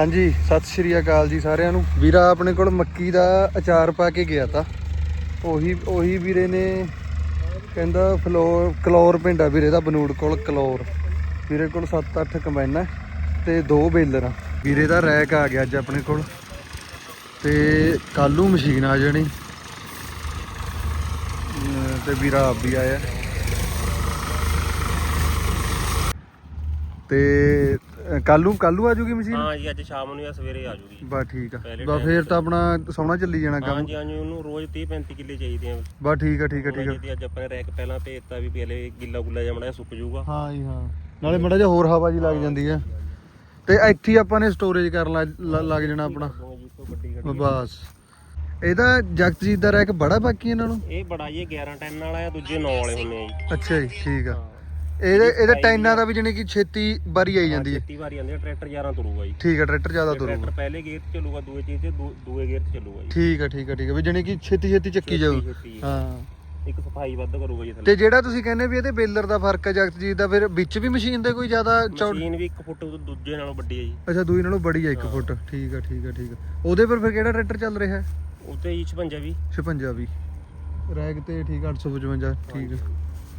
ਹਾਂਜੀ, ਸਤਿ ਸ਼੍ਰੀ ਅਕਾਲ ਜੀ ਸਾਰਿਆਂ ਨੂੰ। ਵੀਰਾ ਆਪਣੇ ਕੋਲ ਮੱਕੀ ਦਾ ਅਚਾਰ ਪਾ ਕੇ ਗਿਆ ਤਾ। ਉਹੀ ਉਹੀ ਵੀਰੇ ਨੇ ਕਹਿੰਦਾ ਫਲੋਰ, ਕਲੌਰ ਪਿੰਡ ਆ ਵੀਰੇ ਦਾ, ਬਨੂੜ ਕੋਲ ਕਲੌਰ। ਵੀਰੇ ਕੋਲ 7-8 ਕੰਬਾਈਨਾਂ ਤੇ ਦੋ ਬੇਲਰ ਵੀਰੇ ਦਾ ਰੈਕ ਆ ਗਿਆ ਅੱਜ ਆਪਣੇ ਕੋਲ ਤੇ ਕੱਲੂ ਮਸ਼ੀਨ ਆ ਜਾਣੀ। ਅਮ ਤੇ ਵੀਰਾ ਆਪ ਵੀ ਆਇਆ। ਤੇ ਕੱਲੂ ਕੱਲੂ ਆ ਜੂਗੀ ਮਸ਼ੀਨ? ਹਾਂ ਜੀ ਅੱਜ ਸ਼ਾਮ ਨੂੰ ਜਾਂ ਸਵੇਰੇ ਆ ਜੂਗੀ। ਬਸ ਠੀਕ ਆ। ਪਹਿਲੇ ਬਸ ਫੇਰ ਤਾਂ ਆਪਣਾ ਸੋਹਣਾ ਚੱਲੀ ਜਾਣਾ ਹਾਂ ਕੰਮ। ਜੀ ਹਾਂ ਜੀ ਉਹਨੂੰ ਰੋਜ਼ 30 35 ਕਿੱਲੇ ਚਾਹੀਦੇ ਆ। ਬਸ ਠੀਕ ਆ ਠੀਕ ਆ ਠੀਕ ਆ। ਅੱਜ ਆਪਾਂ ਨੇ ਰੈਕ ਪਹਿਲਾਂ ਭੇਜਤਾ ਵੀ ਪਹਿਲੇ ਗਿੱਲਾ ਗੁੱਲਾ ਜਿਹਾ ਮੜਾ ਸੁੱਕ ਜਾਊਗਾ। ਹਾਂ ਜੀ ਹਾਂ। ਨਾਲੇ ਮੜਾ ਜਿਹਾ ਹੋਰ ਹਵਾ ਜੀ ਲੱਗ ਜਾਂਦੀ ਆ। ਤੇ ਇੱਥੇ ਹੀ ਆਪਾਂ ਨੇ ਸਟੋਰੇਜ ਕਰਨ ਲੱਗ- ਲ- ਲੱਗ ਜਾਣਾ ਆਪਣਾ। ਜੀ ਤੋਂ ਵੱਡੀ ਗੱਡੀ ਬਸ। ਇਹਦਾ ਜਗਤਜੀਤ ਦਾ ਰੈਕ ਬੜਾ ਬਾਕੀ ਇਹਨਾਂ ਨੂੰ? ਇਹ ਬੜਾ ਜੀ 11 ਟਨ ਵਾਲਾ ਆ ਦੂਜੇ 9 ਵਾਲੇ ਹੁੰਨੇ ਆ ਜੀ। ਅੱਛਾ ਜੀ ਠੀਕ ਆ। ਇਹਦੇ ਇਹਦੇ ਟੈਨਾਂ ਦਾ ਵੀ ਜਾਣੀ ਕਿ ਛੇਤੀ ਬਾਰੀ ਆਈ ਜਾਂਦੀ ਹੈ। ਛੇਤੀ ਵਾਰੀ ਆਉਂਦੀ ਆ ਟਰੈਕਟਰ 11 ਤੁਰੂਗਾ ਜੀ। ਠੀਕ ਆ ਟਰੈਕਟਰ ਜ਼ਿਆਦਾ ਤੁਰੂਗਾ। ਟਰੈਕਟਰ ਪਹਿਲੇ ਗੇਅਰ 'ਚ ਚੱਲੂਗਾ ਦੂਏ ਚੀਜ਼ ਦੂ- ਦੂਏ ਗੇਅਰ 'ਚ ਚੱਲੂਗਾ ਜੀ। ਠੀਕ ਆ ਠੀਕ ਆ ਠੀਕ ਆ ਵੀ ਜਾਣੀ ਕਿ ਛੇਤੀ ਛੇਤੀ ਚੱਕੀ ਜਾਊ। ਜੀ। ਹਾਂ। ਇੱਕ ਸਫ਼ਾਈ ਵੱਧ ਕਰੂਗਾ ਜੀ ਤੇ ਜਿਹੜਾ ਤੁਸੀਂ ਕਹਿੰਦੇ ਵੀ ਇਹਦੇ ਬੇਲਰ ਦਾ ਫ਼ਰਕ ਹੈ ਜਗਤਜੀਤ ਦਾ ਫਿਰ ਵਿੱਚ ਵੀ ਮਸ਼ੀਨ ਦੇ ਕੋਈ ਜ਼ਿਆਦਾ ਮਸ਼ੀਨ ਵੀ 1 ਫੁੱਟ ਦੂਜੇ ਨਾਲੋਂ ਵੱਡੀ ਹੈ ਜੀ। ਅੱਛਾ ਦੂਈ ਨਾਲੋਂ ਬੜੀ ਹੈ 1 ਫੁੱਟ। ਠੀਕ ਆ ਠੀਕ ਆ ਠੀਕ ਆ ਉਹਦੇ ਪਰ ਫਿਰ ਕਿਹੜਾ ਟਰੈਕਟਰ ਚੱਲ ਰਿਹਾ ਹੈ? ਉੱਤੇ ਹੀ 56 ਵੀ 56 ਵੀ ਰੈਕ ਤੇ ਠੀਕ ਆ 855 ਠੀਕ ਆ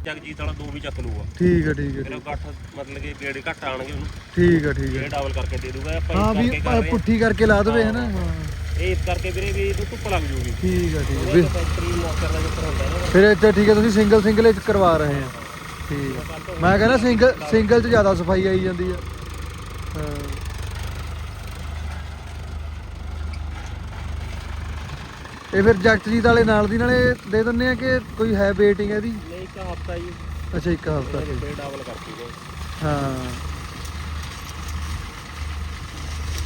ਜਗਜੀਤ ਵਾਲਾ ਦੋ ਵੀ ਚੱਕ ਲੂਗਾ ਠੀਕ ਆ ਠੀਕ ਆ ਮੇਰਾ ਗੱਠ ਮਤਲਬ ਕਿ ਗੇੜੇ ਘੱਟ ਆਣਗੇ ਉਹਨੂੰ। ਠੀਕ ਆ ਠੀਕ ਇਹ ਆ ਡਬਲ ਕਰਕੇ ਦੇ ਦੂਗਾ ਆਪਾਂ ਹਾਂ ਵੀ ਪੁੱਠੀ ਕਰਕੇ ਲਾ ਦੇਵੇ ਹਾਂ। ਹਾਂ। ਇਹ ਇਸ ਕਰਕੇ ਵੀਰੇ ਵੀ ਇਹਨੂੰ ਧੁੱਪ ਲੱਗ ਜੂਗੀ। ਠੀਕ ਆ ਠੀਕ ਇਹ ਵੀ ਫੈਕਟਰੀ ਮੋਟਰ ਦਾ ਜਿੱਤਰ ਹੁੰਦਾ ਨਾ। ਫਿਰ ਇੱਥੇ ਠੀਕ ਆ ਤੁਸੀਂ ਸਿੰਗਲ ਸਿੰਗਲ ਵਿੱਚ ਕਰਵਾ ਰਹੇ ਆ ਠੀਕ ਮੈਂ ਕਹਿੰਦਾ ਸਿੰਗਲ ਸਿੰਗਲ 'ਚ ਜ਼ਿਆਦਾ ਸਫ਼ਾਈ ਆਈ ਜਾਂਦੀ ਆ ਹਾਂ। ਇਹ ਫਿਰ ਜਗਤਜੀਤ ਵਾਲੇ ਨਾਲ ਦੀ ਨਾਲੇ ਦੇ ਦਿੰਨੇ ਆ ਕਿ ਕੋਈ ਹੈ ਵੇਟਿੰਗ ਇਹਦੀ? ਨਹੀਂ ਇੱਕ ਹਫਤਾ ਜੀ। ਅੱਛਾ ਇੱਕ ਹਫਤਾ। ਡਬਲ ਕਰਤੀ ਨੇ ਹਾਂ।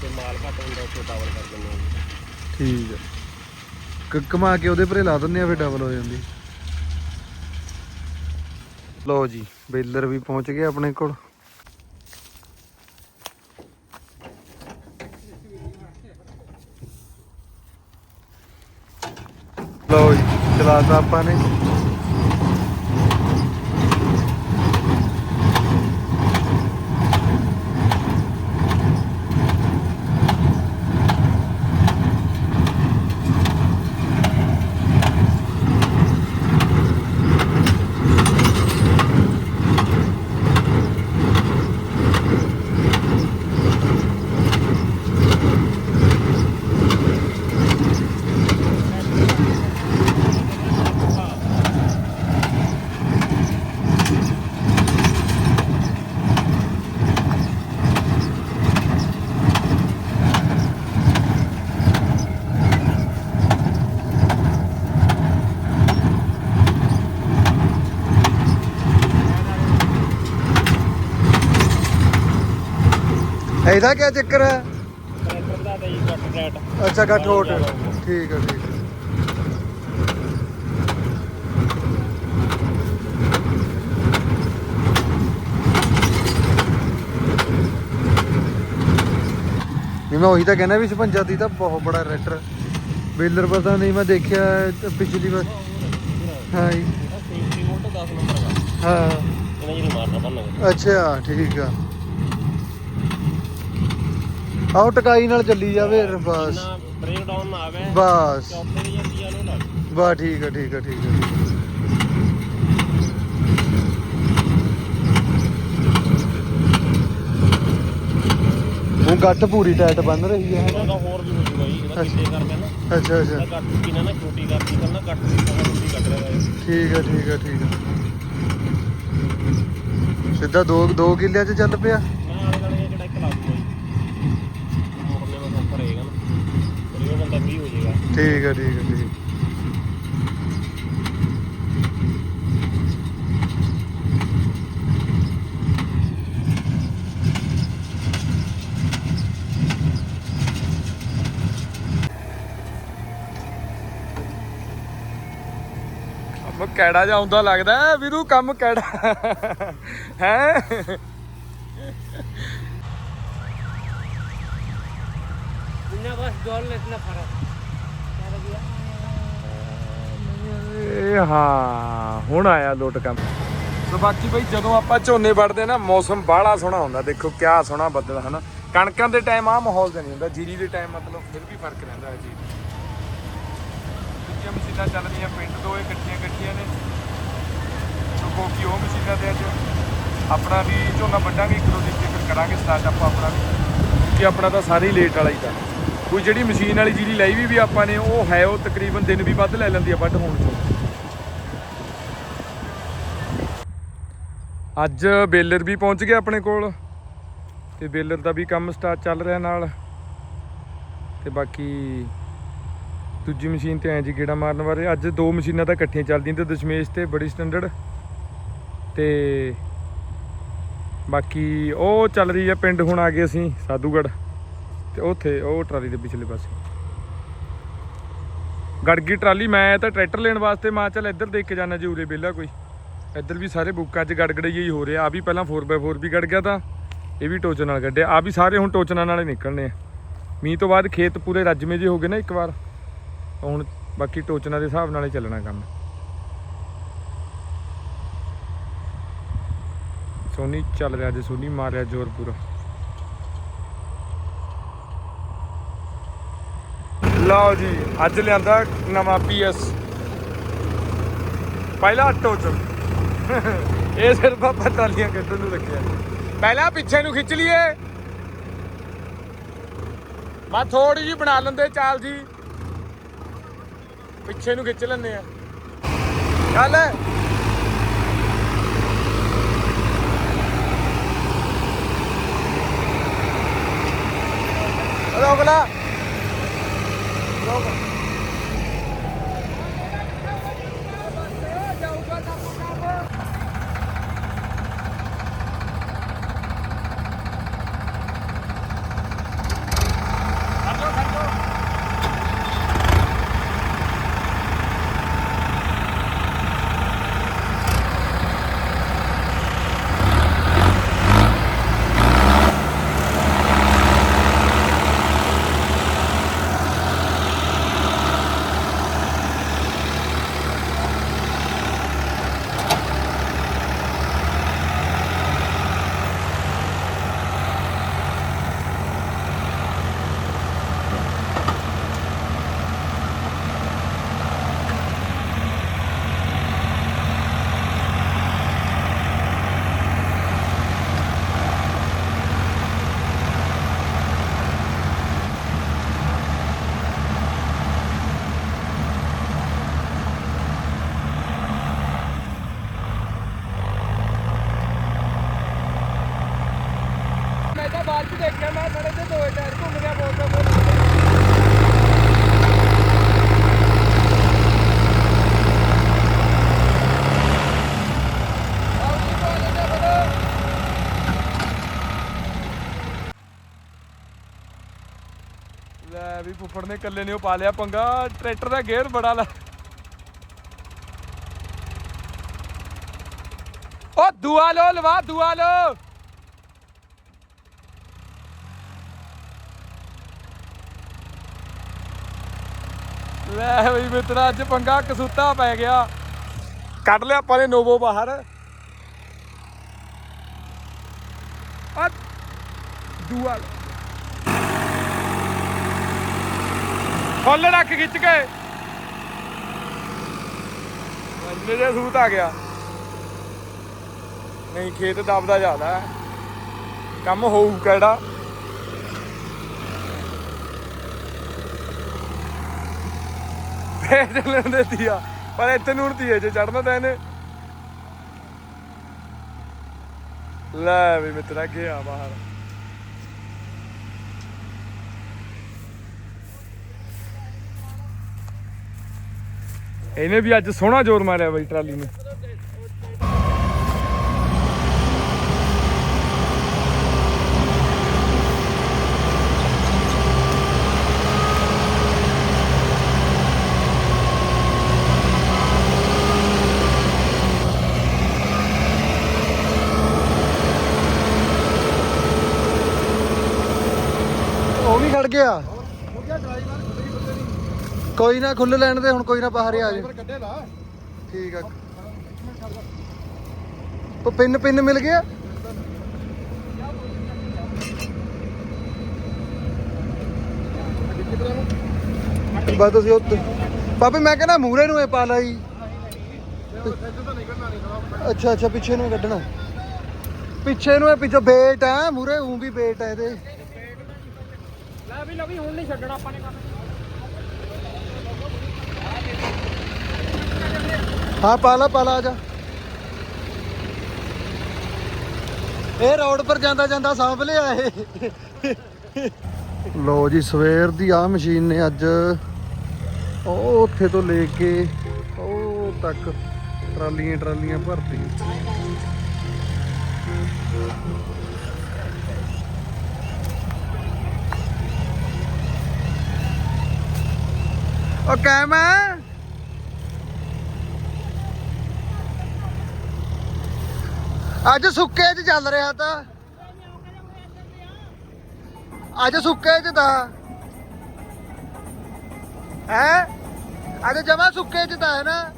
ਤੇ ਮਾਲ ਘੱਟ ਹੁੰਦਾ ਉੱਥੇ ਡਬਲ ਕਰ ਦਿੰਦੇ ਆ ਠੀਕ ਆ। ਕ- ਘੁਮਾ ਕੇ ਉਹਦੇ ਪਰੇ ਲਾ ਦਿੰਨੇ ਆ ਫਿਰ ਡਬਲ ਹੋ ਜਾਂਦੀ। ਲਓ ਜੀ ਬੇਲਰ ਵੀ ਪਹੁੰਚ ਗਿਆ ਆਪਣੇ ਕੋਲ। ਲਓ ਜੀ ਚਲਾਤਾ ਆਪਾਂ ਨੇ। ਇਹਦਾ ਕੀ ਚੱਕਰ ਹੈ? ਟਰੈਕਟਰ ਦਾ ਤਾਂ ਜੀ ਘੱਟ ਰੇਟ ਅੱਛਾ ਗੱਠ ਹੋਟ ਠੀਕ ਹੈ ਠੀਕ ਹੈ। ਨਹੀਂ ਮੈਂ ਉਹੀ ਤਾਂ ਕਹਿੰਦਾ ਵੀ 56 ਦੀ ਤਾਂ ਬਹੁਤ ਬੜਾ ਰੈਟਰ ਬੇਲਰ ਪਤਾ ਨਹੀਂ ਮੈਂ ਦੇਖਿਆ ਤੇ ਪਿਛਲੀ ਵਾਰ। ਹਾਂ ਜੀ। ਇਹਦਾ ਸੇਫਟੀ ਵੋਲਟ 10 ਨੰਬਰ ਦਾ। ਹਾਂ। ਇਹਨਾਂ ਮਾਰਨਾ ਅੱਛਾ ਠੀਕ ਆ। ਆਓ ਟਕਾਈ ਨਾਲ ਚੱਲੀ ਜਾਵੇ ਬਸ। ਬ੍ਰੇਕ ਡਾਊਨ ਨਾ ਆਵੇ। ਬਸ। ਚੌਥੇ ਦੀ ਬਸ ਠੀਕ ਆ ਠੀਕ ਆ ਠੀਕ ਆ ਉਹ ਗੱਠ ਪੂਰੀ ਟਾਈਟ ਬੰਨ ਰਹੀ ਹੈ ਉਹਦਾ ਹੋਰ ਵੀ ਹੋ ਜੂਗਾ ਜੀ ਜਿਹੜਾ ਕਿੱਤੇ ਕਰਦੇ ਨਾ। ਅੱਛਾ ਅੱਛਾ। ਇਹਦਾ ਕੱਟ ਕਿਨਾਂ ਨਾ ਛੋਟੀ ਕਰਦੀ ਕਰਨਾ ਕੱਟ ਦੀ ਤਰ੍ਹਾਂ ਛੋਟੀ ਕੱਟ ਰਿਹਾ ਹੈ। ਠੀਕ ਆ ਠੀਕ ਆ ਠੀਕ ਆ। ਸਿੱਧਾ 2 2 ਕਿੱਲਿਆਂ 'ਚ ਚੱਲ ਪਿਆ ਮੈਂ ਆਲੇ ਵਾਲੇ ਜਿਹੜਾ ਇੱਕ ਲਾ ਦੂੰਗਾ ਜੀ ਮੋੜਨੇ ਦਾ ਸੌਖਾ ਰਹੇਗਾ ਨਾ ਪਰ ਇਹ ਬੰਦਾ ਵੀ ਹੋ ਠੀਕ ਆ ਠੀਕ ਠੀਕ ਕੰਮ ਕਿਹੜਾ ਜਿਹਾ ਆਉਂਦਾ ਲੱਗਦਾ ਵੀ ਤੂੰ ਕੰਮ ਕਿਹੜਾ ਹੈ? ਜਿੰਨਾ ਬਸ ਡੋਲ ਇਤਨਾ ਫ਼ਰਕ। ਇਹ ਹਾਂ, ਹੁਣ ਆਇਆ ਲੋਟ ਕੰਮ। ਸੋ ਬਾਕੀ ਬਈ, ਜਦੋਂ ਆਪਾਂ ਝੋਨੇ ਵੜਦੇ ਨਾ, ਮੌਸਮ ਬਾਹਲਾ ਸੋਹਣਾ ਹੁੰਦਾ। ਦੇਖੋ ਕਿਆ ਸੋਹਣਾ ਬੱਦਲ, ਹਨਾ? ਕਣਕਾਂ ਦੇ ਟਾਈਮ ਆ ਮਾਹੌਲ ਤਾਂ ਨਹੀਂ ਹੁੰਦਾ। ਜੀਰੀ ਦੇ ਟਾਈਮ ਮਤਲਬ ਫਿਰ ਵੀ ਫ਼ਰਕ ਰਹਿੰਦਾ ਹੈ ਜੀ ਦੂਜੀਆਂ ਮਸ਼ੀਨਾਂ ਚੱਲ ਰਹੀਆਂ, ਪਿੰਡ ਦੋ ਇਹ ਇਕੱਠੀਆਂ ਇਕੱਠੀਆਂ ਨੇ। ਸੋ ਕੋਕੀ ਉਹ ਮਸ਼ੀਨਾਂ ਦੇ ਅੱਜ ਆਪਣਾ ਵੀ ਝੋਨਾ ਵੱਢਾਂਗੇ, ਇੱਕ ਦੋ ਦਿਨ ਤੇ ਕਰਾਂਗੇ ਸਟਾਰਟ ਆਪਾਂ ਆਪਣਾ ਵੀ। ਕਿ ਆਪਣਾ ਤਾਂ ਸਾਰੀ ਲੇਟ ਵਾਲਾ ਹੀ ਤਾਂ। ਕੋਈ ਜਿਹੜੀ ਮਸ਼ੀਨ ਵਾਲੀ ਜੀਰੀ ਲਈ ਵੀ ਵੀ ਆਪਾਂ ਨੇ, ਉਹ ਹੈ, ਉਹ ਤਕਰੀਬਨ ਦਿਨ ਵੀ ਵੱਧ ਲੈ ਲੈਂਦੀ ਆ ਵੱਢ ਹੋਣ ਤੋਂ। ਅੱਜ ਬੇਲਰ ਵੀ ਪਹੁੰਚ ਗਿਆ ਆਪਣੇ ਕੋਲ ਤੇ ਬੇਲਰ ਦਾ ਵੀ ਕੰਮ ਸਟਾਰਟ ਚੱਲ ਰਿਹਾ ਨਾਲ ਤੇ ਬਾਕੀ ਦੂਜੀ ਮਸ਼ੀਨ ਤੇ ਐਂ ਜੀ ਗੇੜਾ ਮਾਰਨ ਬਾਰੇ ਅੱਜ ਦੋ ਮਸ਼ੀਨਾਂ ਤਾਂ ਇਕੱਠੀਆਂ ਚੱਲਦੀਆਂ ਤੇ ਦਸ਼ਮੇਸ਼ ਤੇ ਬੜੀ ਸਟੈਂਡਰਡ ਤੇ ਬਾਕੀ ਉਹ ਚੱਲ ਰਹੀ ਹੈ ਪਿੰਡ ਹੁਣ ਆ ਗਏ ਅਸੀਂ ਸਾਧੂਗੜ ਤੇ ਉੱਥੇ ਉਹ ਟਰਾਲੀ ਦੇ ਪਿਛਲੇ ਪਾਸੇ। ਗੜਗੀ ਟਰਾਲੀ, ਮੈਂ ਤਾਂ ਟਰੈਕਟਰ ਲੈਣ ਵਾਸਤੇ, ਮਾਂ ਚੱਲ ਇੱਧਰ ਦੇਖ ਕੇ ਜਾਣਾ ਜੀ ਉਰੇ ਵਿਹਲਾ ਕੋਈ। ਇੱਧਰ ਵੀ ਸਾਰੇ ਬੁੱਕਾਂ 'ਚ ਗੜਗੜਈ ਹੀ ਹੋ ਰਿਹਾ ਆ। ਵੀ ਪਹਿਲਾਂ 4x4 ਵੀ ਗੜ ਗਿਆ ਤਾਂ, ਇਹ ਵੀ ਟੋਚਨ ਨਾਲ ਗੱਡਿਆ। ਆ ਵੀ ਸਾਰੇ ਹੁਣ ਟੋਚਨਾਂ ਨਾਲ ਹੀ ਨਿਕਲਣੇ ਆ। ਮੀਂਹ ਤੋਂ ਬਾਅਦ ਖੇਤ ਪੂਰੇ ਰੱਜਵੇਂ ਜੇ ਹੋ ਗਏ ਨਾ ਇੱਕ ਵਾਰ। ਹੁਣ ਬਾਕੀ ਟੋਚਨਾਂ ਦੇ ਹਿਸਾਬ ਨਾਲ ਹੀ ਚੱਲਣਾ ਕੰਮ। ਸੋਨੀ ਚੱਲ ਰਿਹਾ ਜੇ ਸੋਨੀ ਮਾਰ ਰਿਹਾ ਜ਼ੋਰ ਪੂਰਾ। ਲਓ ਜੀ, ਅੱਜ ਲਿਆਂਦਾ ਨਵਾਂ ਪੀਐਸ ਪਹਿਲਾ ਟੋਚਨ ਇਹ ਸਿਰਫ ਆਪਾਂ ਟਾਲੀਆਂ ਕੱਢਣ ਨੂੰ ਰੱਖਿਆ। ਪਹਿਲਾਂ ਪਿੱਛੇ ਨੂੰ ਖਿੱਚ ਲਈਏ। ਮੈਂ ਥੋੜੀ ਜੀ ਬਣਾ ਲੈਂਦੇ ਚਾਲ ਜੀ। ਪਿੱਛੇ ਨੂੰ ਖਿੱਚ ਲੈਂਦੇ ਆ। ਚੱਲ। ਅਗਲਾ ਲਾ ਰੋਕ ਮੈਂ ਤਾਂ ਬਾਅਦ ਚ ਦੇਖਿਆ, ਮੈਂ ਸੜੇ ਤੇ ਦੋਏ ਟਾਇਰ ਘੁੰਮ ਗਿਆ ਬੋਲ ਬੋਲ ਲੈ ਵੀ ਫੁੱਫੜ ਨੇ ਇਕੱਲੇ ਨੇ ਉਹ ਪਾ ਲਿਆ ਪੰਗਾ, ਟਰੈਕਟਰ ਦਾ ਗੇਅਰ ਬੜਾ ਲਾ। ਉਹ ਦੁਆ ਲੋ ਲਵਾ, ਦੁਆ ਲੋ ਲੈ ਬਈ ਮਿੱਤਰਾ ਅੱਜ ਪੰਗਾ ਕਸੂਤਾ ਪੈ ਗਿਆ। ਕੱਢ ਲਿਆ ਆਪਾਂ ਨੇ ਨੋਵੋ ਬਾਹਰ। ਆ ਦੂਆ ਫੁੱਲ ਰੱਖ ਖਿੱਚ ਕੇ। ਜੇ ਸੂਤ ਆ ਗਿਆ। ਨਹੀਂ ਖੇਤ ਦਬਦਾ ਜ਼ਿਆਦਾ। ਹੈ। ਕੰਮ ਹੋਊ ਕਿਹੜਾ ਫੇਰ ਚੱਲਣ ਦੇਤੀ ਆ। ਪਰ ਇੱਥੇ ਨੂੰ ਉੜਤੀ ਜੇ ਚੜਨਾ ਤਾਂ ਇਹਨੇ ਲੈ ਵੀ ਮਿੱਤਰਾ, ਗਿਆ ਬਾਹਰ। ਇਹਨੇ ਵੀ ਅੱਜ ਸੋਹਣਾ ਜ਼ੋਰ ਮਾਰਿਆ ਬਈ ਟਰਾਲੀ ਨੇ। ਖੜ ਗਿਆ। ਕੋਈ ਨਾ ਖੁੱਲ ਲੈਣ ਦੇ ਹੁਣ ਕੋਈ ਨਾ ਬਾਹਰ ਆ ਜਾ ਠੀਕ ਆ। ਉਹ ਪਿੰਨ ਪਿੰਨ ਮਿਲ ਗਿਆ? ਬਸ ਤੁਸੀਂ ਉੱਤੇ ਬਾਬੇ ਮੈਂ ਕਹਿੰਦਾ ਮੂਰੇ ਨੂੰ ਇਹ ਪਾ ਲਈ ਅੱਛਾ ਅੱਛਾ ਪਿੱਛੇ ਨੂੰ ਕੱਢਣਾ। ਪਿੱਛੇ ਨੂੰ ਇਹ ਪਿੱਛੇ ਬੇਟ ਆ ਮੂਰੇ ਉਂ ਵੀ ਬੇਟ ਆ ਇਹਦੇ। ਲੈ ਲਵੀ ਹੁਣ ਨਹੀਂ ਛੱਡਣਾ ਆਪਾਂ ਨੇ ਕੰਮ। ਹਾਂ, ਪਾ ਲਾ ਆ ਜਾ। ਇਹ ਰੋਡ ਪਰ ਜਾਂਦਾ ਜਾਂਦਾ ਸਾਂਭ ਲਿਆ ਇਹ। ਲੋ ਜੀ, ਸਵੇਰ ਦੀ ਆ ਮਸ਼ੀਨ ਨੇ ਅੱਜ ਉਹ ਉੱਥੇ ਤੋਂ ਲੈ ਕੇ ਉਹ ਤੱਕ ਟਰਾਲੀਆਂ ਟਰਾਲੀਆਂ ਭਰਤੀਆਂ। ਉਹ ਕੈਮ ਹੈ? ਅੱਜ ਸੁੱਕੇ 'ਚ ਚੱਲ ਰਿਹਾ ਤਾਂ। ਅੱਜ ਸੁੱਕੇ 'ਚ ਤਾਂ। ਹੈ? ਅੱਜ ਜਮਾ ਸੁੱਕੇ 'ਚ ਤਾਂ ਹੈ ਨਾ।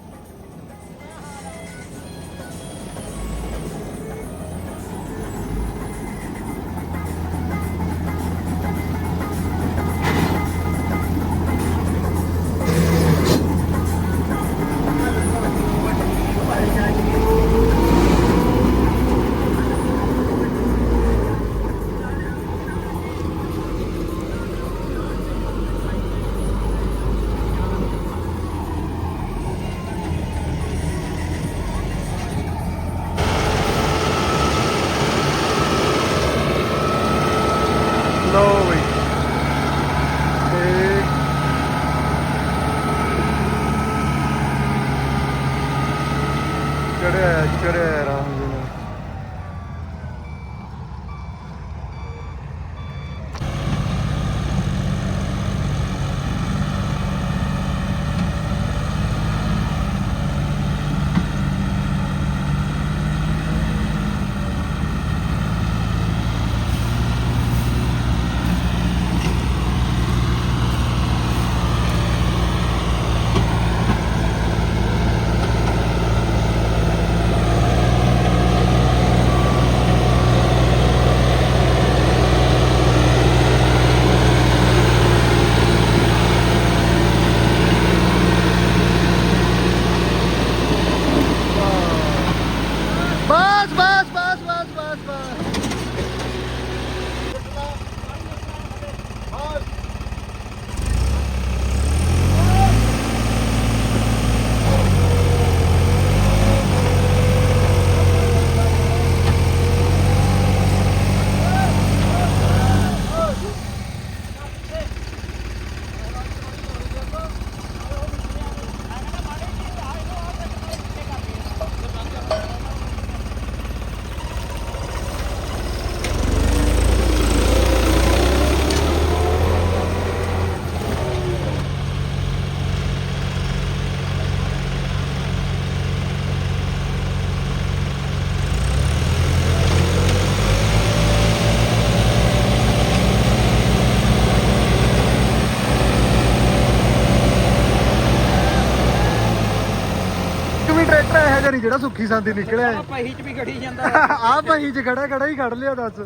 ਨਹੀਂ ਜਿਹੜਾ ਸੁੱਖੀ ਸੰਦੀ ਨਿਕਲਿਆ ਹੈ। ਪਹੀ ਚ ਵੀ ਗੜੀ ਜਾਂਦਾ ਆ ਪਹੀ ਚ ਖੜਾ ਖੜਾ ਹੀ ਕੱਢ ਲਿਆ ਦੱਸ।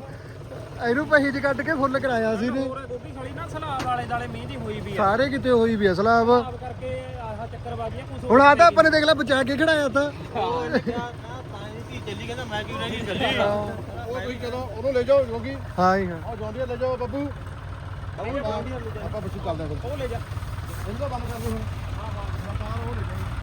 ਇਹਨੂੰ ਪਹੀ ਚ ਕੱਢ ਕੇ ਫੁੱਲ ਕਰਾਇਆ ਸੀ ਨੇ ਹੋਰ ਗੋਭੀ ਖੜੀ ਨਾ ਸਲਾਬ ਵਾਲੇ ਦਾਲੇ ਮੀਂਹ ਦੀ ਹੋਈ ਵੀ ਆ। ਸਾਰੇ ਕਿਤੇ ਹੋਈ ਵੀ ਅਸਲਾ ਆਬ ਆਪ ਕਰਕੇ ਆਹ ਕੁਝ ਹੁਣ ਆ ਤਾਂ ਆਪਾਂ ਨੇ ਦੇਖ ਲੈ ਬਚਾ ਕੇ ਖੜਾਇਆ ਤਾਂ। ਚੱਲੀ ਕਹਿੰਦਾ ਮੈਂ ਕਿਉਂ ਨਹੀਂ ਚੱਲੀ? ਉਹ ਤੁਸੀਂ ਚਲੋ ਉਹਨੂੰ ਲੈ ਜਾਓ ਕਿਉਂਕਿ ਹਾਂ ਹੀ ਹਾਂ। ਉਹ ਜੌਂਡੀਆ ਲੈ ਜਾਓ ਬੱਬੂ। ਆਪਾਂ ਬੱਚੂ ਚੱਲਦੇ ਹਾਂ ਉਹ ਲੈ ਜਾ। ਇਹਨੂੰ ਤਾਂ ਬੰਦ ਕਰ ਦਿਓ ਹੁਣ।